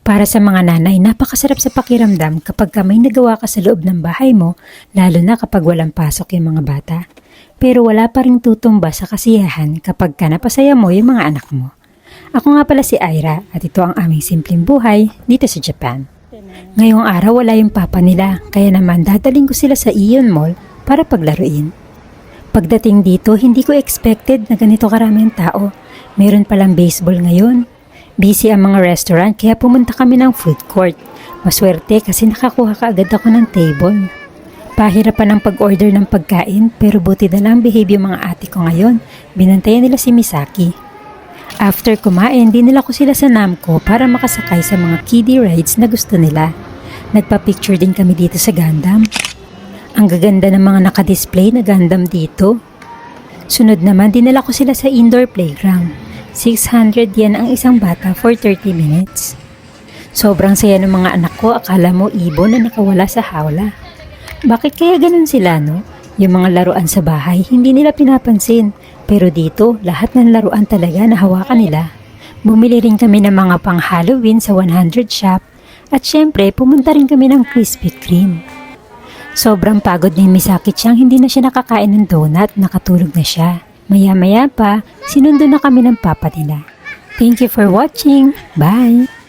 Para sa mga nanay, napakasarap sa pakiramdam kapag ka may nagawa ka sa loob ng bahay mo, lalo na kapag walang pasok yung mga bata. Pero wala pa rin tutumba sa kasiyahan kapag ka napasaya mo yung mga anak mo. Ako nga pala si Ira at ito ang aming simpleng buhay dito sa Japan. Ngayong araw wala yung papa nila, kaya naman dadaling ko sila sa Ion Mall para paglaruin. Pagdating dito, hindi ko expected na ganito karaming tao. Meron palang baseball ngayon. Busy ang mga restaurant kaya pumunta kami ng food court. Maswerte kasi nakakuha ka agad ako ng table. Pahirapan ang pag-order ng pagkain pero buti na lang behave yung mga ate ko ngayon. Binantayan nila si Misaki. After kumain, dinala ko sila sa Namco para makasakay sa mga kiddie rides na gusto nila. Nagpa-picture din kami dito sa Gundam. Ang gaganda ng mga nakadisplay na Gundam dito. Sunod naman, dinala ko sila sa indoor playground. 600 yen ang isang bata for 30 minutes. Sobrang saya ng mga anak ko, akala mo ibon na nakawala sa hawla. Bakit kaya ganun sila, no? Yung mga laruan sa bahay, hindi nila pinapansin. Pero dito, lahat ng laruan talaga nahawakan nila. Bumili rin kami ng mga pang Halloween sa 100 shop. At syempre, pumunta rin kami ng Krispy Kreme. Sobrang pagod ni Misaki Chang, hindi na siya nakakain ng donut, nakatulog na siya. Maya-maya pa, sinundo na kami ng papa nila. Thank you for watching. Bye!